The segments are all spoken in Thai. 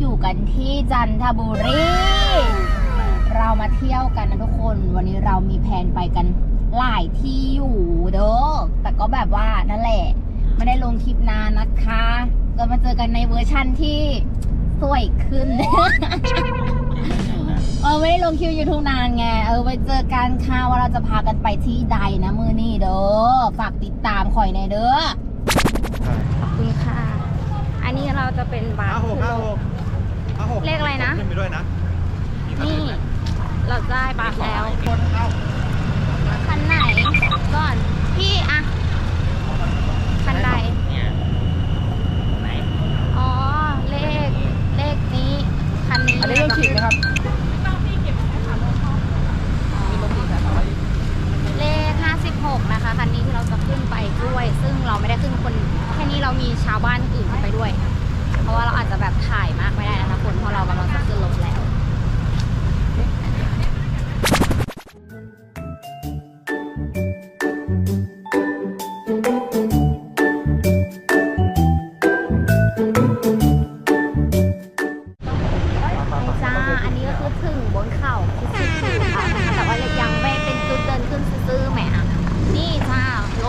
อยู่กันที่จันทบุรี เรามาเที่ยวกันนะทุกคน วันนี้เรามีแผนไปกันหลายที่อยู่เด้อ แต่ก็แบบว่านั่นแหละ ไม่ได้ลงคลิปนานนะคะ ก็มาเจอกันในเวอร์ชั่นที่สวยขึ้น เออไม่ได้ลงคิวยูทูบนานไง เออไปเจอกันค่ะว่าเราจะพากันไปที่ใดนะมือนี่เด้อ ฝากติดตามข่อยในอยเด้อ ขอบคุณค่ะ อันนี้เราจะเป็นบาร์ ห้าหกห้าหก ห้าหกเลขอะไรนะ ขึ้นไปด้วยนะนี่เราได้บัตรแล้ว คนเข้าคันไหนก่อน พี่อะคันใด เนี่ยไหนอ๋อ เลข เลขนี้ คันนี้อันนี้ต้องฉีดไหมครับ เลข 56 นะคะ คันนี้ที่เราจะขึ้นไปด้วย ซึ่งเราไม่ได้ขึ้นคน แค่นี้เรามีชาวบ้าน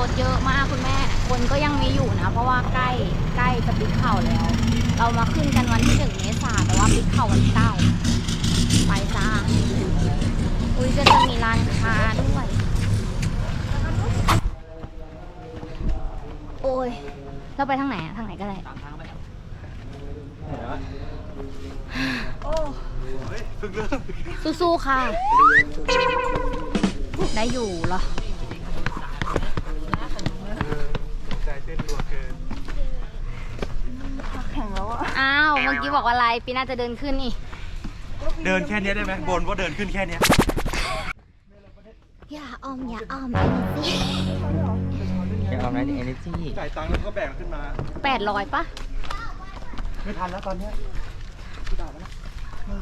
ถเยอะมากคุณแม่ คนก็ยังมีอยู่นะ เพราะว่าใกล้ใกล้จะปิดเขาแล้ว เรามาขึ้นกันวันที่หนึ่งเมษาแต่ว่าปิดเขาวันที่เก้าไปจ้าอุ้ยก็จะมีร้านค้าด้วย โอ้ย เราไปทางไหนอะทางไหนก็ได้ ตามทางไปครับเฮ้ยเพิ่งเริ่มสู้ๆค่ะ ได้อยู่เหรอ เมื่อกี้บอกว่าอะไรปีหน้าจะเดินขึ้นนี่ เดินแค่เนี้ยได้ไหมบนว่าเดินขึ้นแค่เนี้ยอย่าอ้อมอย่าอ้อมเดี๋ยวเอาไหมเอเนจีจ่ายตังค์แล้วก็แบ่งขึ้นมา แปดร้อยปะไม่ทันแล้วตอนเนี้ย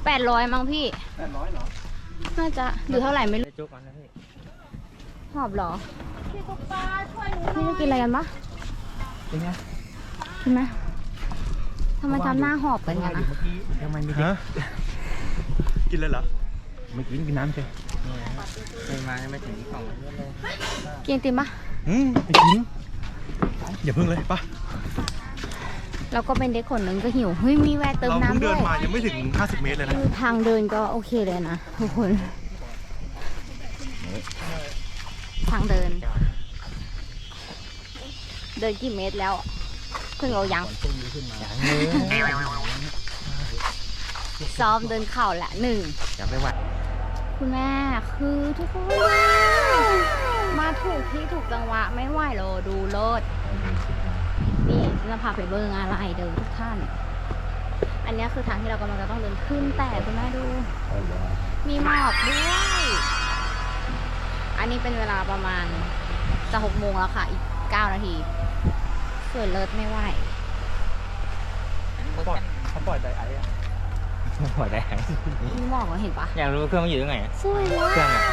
แปดร้อยมั้งพี่ แปดร้อยเหรอน่าจะหรือเท่าไหร่ไม่รู้ได้จุกก่อนนะพี่หอบเหรอพี่ตุ๊กตาช่วยพี่จะกินอะไรกันปะเป็นไงกินไหม ทำไมทำหน้าหอบกันอย่างนั้นอะเมื่อกี้ทำไมมีเด็กฮะกินเลยเหรอเมื่อกี้กินน้ำใช่นี่นะเคยมายังไม่ถึงที่ของเลยกินไอติมปะอืมไปกินอย่าเพิ่งเลยปะเราก็เป็นเด็กคนหนึ่งก็หิวเฮ้ยมีแวะเติมเราเพิ่งน้ำเดิด้วนยมายังไม่ถึง 50 เมตรเลยนะคือทางเดินก็โอเคเลยนะทุกคน ทางเดิน เดินกี่เมตรแล้วอะ เพิ่งเรายังอย่างเลยซ้อมเดินเข่าแหละหนึ่งอยากไปวัดคุณแม่คือทุกคนมาถูกที่ถูกจังหวะไม่ไหวหรอดูรถนี่ฉันจะพาไปเบิ้งอะไรเดินทุกท่าน อันเนี้ยคือทางที่เรากำลังจะต้องเดินขึ้นแต่คุณแม่ดู มีหมอกด้วย อันนี้เป็นเวลาประมาณจะหกโมงแล้วค่ะ อีกเก้านาที สวยเลิศไม่ไหวเขาปล่อยเขาปล่อยไดไอซ์อะหัวแดงมีหมอกเหรอเห็นปะอยากรู้ว่าเครื่องมันอยู่ตรงไหนอะสวยมาเครื่องกอะ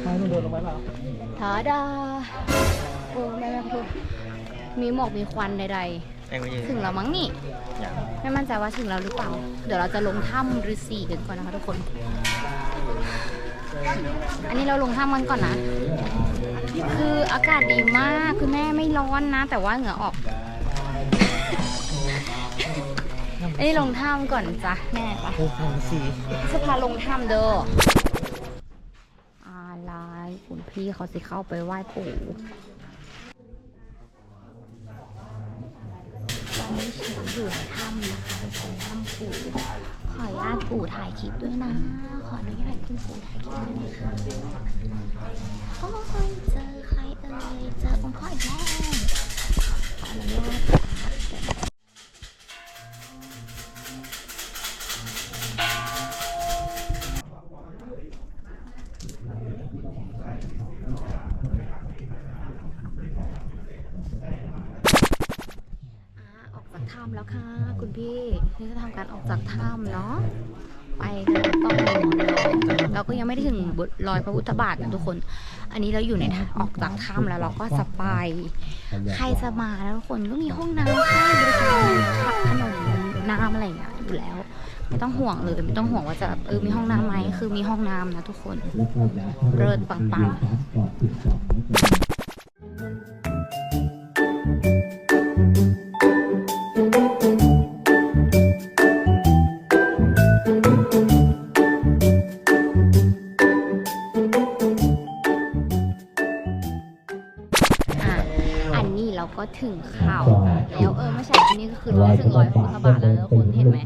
ใช่ต้องเดินลงไปเปล่าทาดาโอ้แม่แม่พูดมีหมอกมีควันใดเอ็งไม่ยืนๆ ถึงแล้วมั้งนี่ อย่าง ไม่มั่นใจว่าถึงแล้วหรือเปล่า เดี๋ยวเราจะลงถ้ำฤาษีกันก่อนนะคะทุกคน อันนี้เราลงถ้ำกันก่อนนะ คืออากาศดีมากคือแม่ไม่ร้อนนะ แต่ว่าเหงื่อออก อันนี้ลงถ้ำก่อนจ้ะแม่ปะโอ้โสีจะพาลงถ้ำเด้ออะไรคุณพี่เขาสิเข้าไปไหว้ปู่ อนนี้ฉันอยู่ในถ้ำนะคะเป็นถ้ำปู่ขออนุญาตปู่ถ่ายคลิปด้วยนะ ขออนุญาตคุณปู่ถ่ายคลิปด้วยนะคะ ถ้ำแล้วค่ะ คุณพี่นี่จะทำการออกจากถ้ำเนาะไปกันต้องมีหมอนรองก็ยังไม่ได้ถึงรอยพระพุทธบาทนะทุกคน อันนี้เราอยู่ในออกจากถ้ำแล้วเราก็จะไปใครจะมาแล้วทุกคนก็มีห้องน้ำให้บริการขับขนมน้ำอะไรอย่างเงี้ยอยู่แล้วไม่ต้องห่วงเลยไม่ต้องห่วงว่าจะเออมีห้องน้ำไหมคือมีห้องน้ำนะทุกคนเลิศปังอ่ ถึงเขาแล้วเออไม่ใช่อันนี้ก็คือเราถึงรอยพระพุทธบาทแล้วนะทุกคนเห็นไหม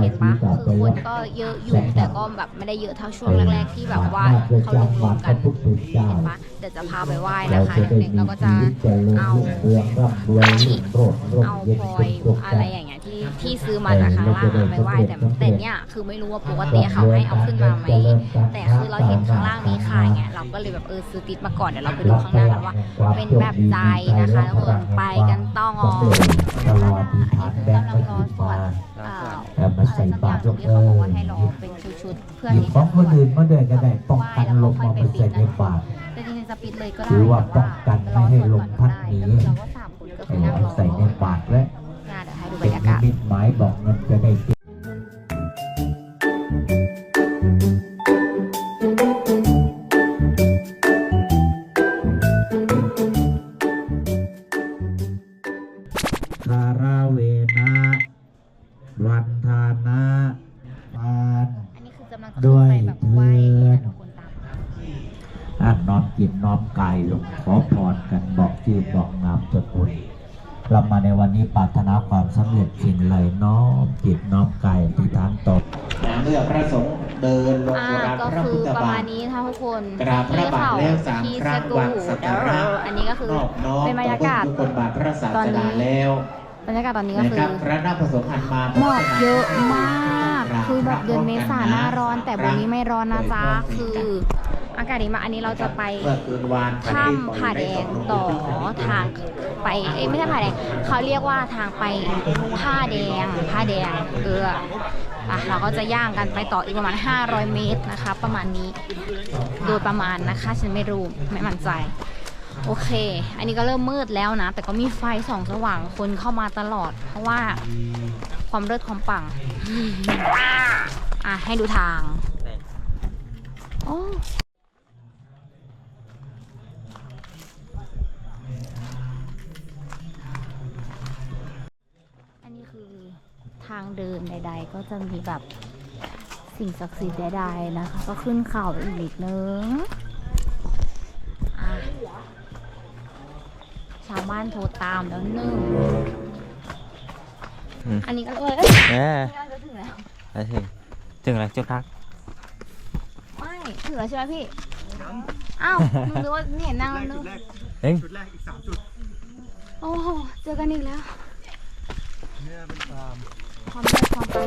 เห็นปะคือคนก็เยอะอยู่แต่ก็แบบไม่ได้เยอะเท่าช่วงแรกๆที่แบบว่าเขาลงรวมกันเห็นปะเดี๋ยวจะพาไปไหว้นะคะเด็กๆเราก็จะเอาเอาพลอยอะไรอย่างเงี้ยที่ที่ซื้อมาจากข้างล่างอะไปไหว้แต่แต่เนี้ยคือไม่รู้ว่าปกติเขาให้เอาขึ้นมาไหมแต่คือเราเห็นข้างล่างมีขายไงเราก็เลยแบบเออซื้อติดมาก่อนเดี๋ยวเราไปดูข้างหน้ากันว่า เป็นแบบใจนะคะทุกคนไปกันต้องอ๋อตลอดที่ผ่านแบงกำค์ลังรอสวดอ่าแล้วมาใส่บาตรอะไรสักอย่างที่เขาบอกว่าให้รอเป็นชุดๆเพื่อหยิบที่ของจะคนอื่นมาด้วยก็ได้ป้องกันลมมาไปใส่ในบาตรแต่จริงๆจะปิดเลยก็ได้ถือว่าป้องกันไม่ให้ลมพัดหนีเราก็สามคนก็คืให้อนั่งรเอาอใส่ในบาตรและงานเดี๋ยวให้ดูบรเป็นรยานิกาศมิตหมายบอกเงินจะได้ นี้คือกำลังจะขึ้นไปแบบไหว้นะทุกคนตามอะน้อมจิตน้อมกายลงขอพรกันบอกชื่อบอกนามสกุลเรามาในวันนี้ปรารถนาความสำเร็จสิ่งใดน้อมจิตน้อมกายที่ฐานตนเมื่อพระสงฆ์เดินลงอ่ากราบก็พระคืพุอทธประบามาทณนี้ค่ะทุกคนกราบพระบาทแล้วสามที่ครั้งสตูวางสักการะอันนี้ก็คือนอบน้อมเป็นบรรยากาศต่อพระพุทธบาทพระศาตอนสนี้นาแล้วบรรยากาศตอนนี้ก็นะคืครัอบพระนาคประสงค์อันมาหมอกเยอะมาก คือแบบเดือนเมษาหน้าร้อน แต่วันนี้ไม่ร้อนนะจ๊ะคืออากาศดีมากอันนี้เราจะไปเมื่อคืนวานถ้ำผาแดงต่อทางไปเอ้ยไม่ใช่ผาแดงเขาเรียกว่าทางไปผ้าแดงผ้าแดงเอออะเราก็จะย่างกันไปต่ออีกประมาณ 500 เมตรนะคะ ประมาณนี้ โดยประมาณนะคะ ฉันไม่รู้ไม่มั่นใจ โอเค อันนี้ก็เริ่มมืดแล้วนะ แต่ก็มีไฟส่องสว่างคนเข้ามาตลอด เพราะว่าความเลิศความปัง อะ ให้ดูทาง โอ้อันนี้คือทางเดินใด ๆ ก็จะมีแบบสิ่งศักดิ์สิทธิ์ใดๆนะคะ ก็ขึ้นเขาอีกนิดนึง ชาวบ้านโทรตามแล้วหนึ่งอืม อันนี้ก็เลยเออนี่จะถึงแล้ว ไปถึงถึงแล้วจุดพัก ไม่ถึงแล้วใช่ไหมพี่ อ้าวมึงรู้ว่าไม่เห็นนั่งแล้วนึจุกดแรกเอ้ยจุดแรกอีกสามจุดโอ้โหเจอกันอีกแล้ว เนี่ยเป็นฟาร์มความรักความปัง